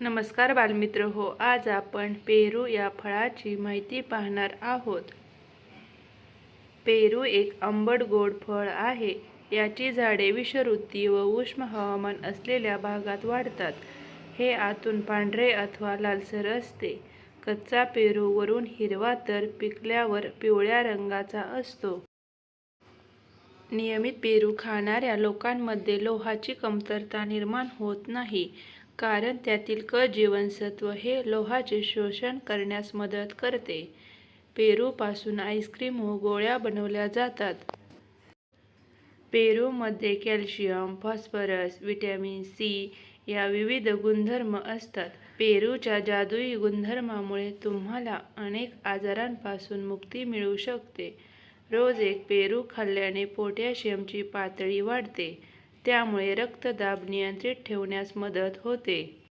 नमस्कार बालमित्र हो आज आपण पेरू या फळाची माहिती पाहणार आहोत. पेरू एक आंबट गोड फळ आहे. याची झाडे विषवृत्ती व उष्ण हवामान असलेल्या भागात वाढतात. हे आतून पांढरे अथवा लालसर असते. कच्चा पेरू वरून हिरवा तर पिकल्यावर पिवळ्या रंगाचा असतो. नियमित पेरू खाणाऱ्या लोकांमध्ये लोहाची कमतरता निर्माण होत नाही. कारण त्यातील क जीवनसत्व हे लोहाचे शोषण करण्यास मदत करते. पेरूपासून आईस्क्रीम व गोळ्या बनवल्या जातात. पेरूमध्ये कॅल्शियम फॉस्फरस व्हिटॅमिन सी या विविध गुणधर्म असतात. पेरूच्या जादुई गुणधर्मामुळे तुम्हाला अनेक आजारांपासून मुक्ती मिळू शकते. रोज एक पेरू खाल्ल्याने पोटॅशियमची पातळी वाढते. त्यामुळे रक्तदाब नियंत्रित ठेवण्यास मदत होते.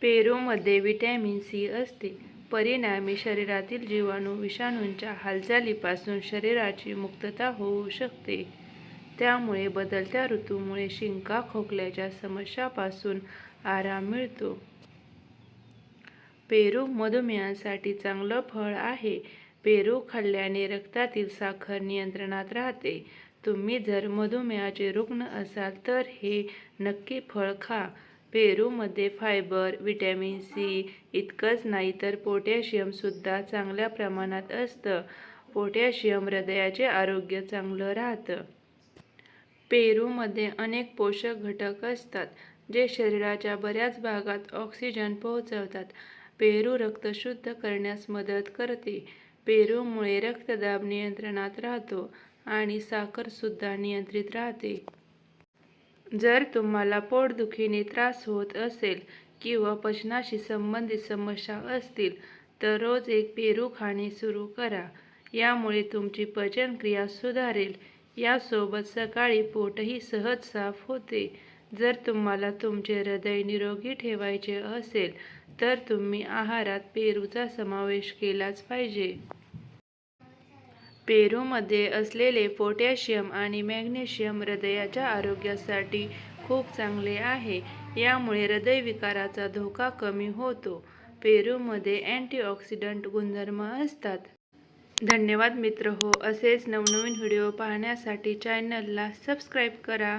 पेरूमध्ये व्हिटॅमिन सी असते. परिणामी शरीरातील जीवाणू विषाणूंच्या हालचालीपासून शरीराची मुक्तता होऊ शकते. त्यामुळे बदलत्या ऋतूमुळे शिंका खोकल्याच्या समस्यापासून आराम मिळतो. पेरू मधुमेहासाठी चांगलं फळ आहे. पेरू खाल्ल्याने रक्तातील साखर नियंत्रणात राहते. तुम्ही जर मधुमेहाचे रुग्ण असाल तर हे नक्की फळ खा. पेरूमध्ये फायबर विटॅमिन सी इतकंच नाही तर पोटॅशियमसुद्धा चांगल्या प्रमाणात असतं. पोटॅशियम हृदयाचे आरोग्य चांगलं राहतं. पेरूमध्ये अनेक पोषक घटक असतात जे शरीराच्या बऱ्याच भागात ऑक्सिजन पोहोचवतात. पेरू रक्त शुद्ध करण्यास मदत करते. पेरूमुळे रक्तदाब नियंत्रणात राहतो. आणि साखरसुद्धा नियंत्रित राहते. जर तुम्हाला पोटदुखीने त्रास होत असेल किंवा पचनाशी संबंधित समस्या असतील तर रोज एक पेरू खाणे सुरू करा. यामुळे तुमची पचनक्रिया सुधारेल. यासोबत सकाळी पोटही सहज साफ होते. जर तुम्हाला तुमचे हृदय निरोगी ठेवायचे असेल तर तुम्ही आहारात पेरूचा समावेश केलाच पाहिजे. पेरूमध्ये असलेले पोटॅशियम आणि मॅग्नेशियम हृदयाच्या आरोग्यासाठी खूप चांगले आहे. यामुळे हृदयविकाराचा धोका कमी होतो. पेरूमध्ये अँटीऑक्सिडंट गुणधर्म असतात. धन्यवाद मित्र. हो असेच नवनवीन व्हिडिओ पाहण्यासाठी चॅनलला सबस्क्राईब करा.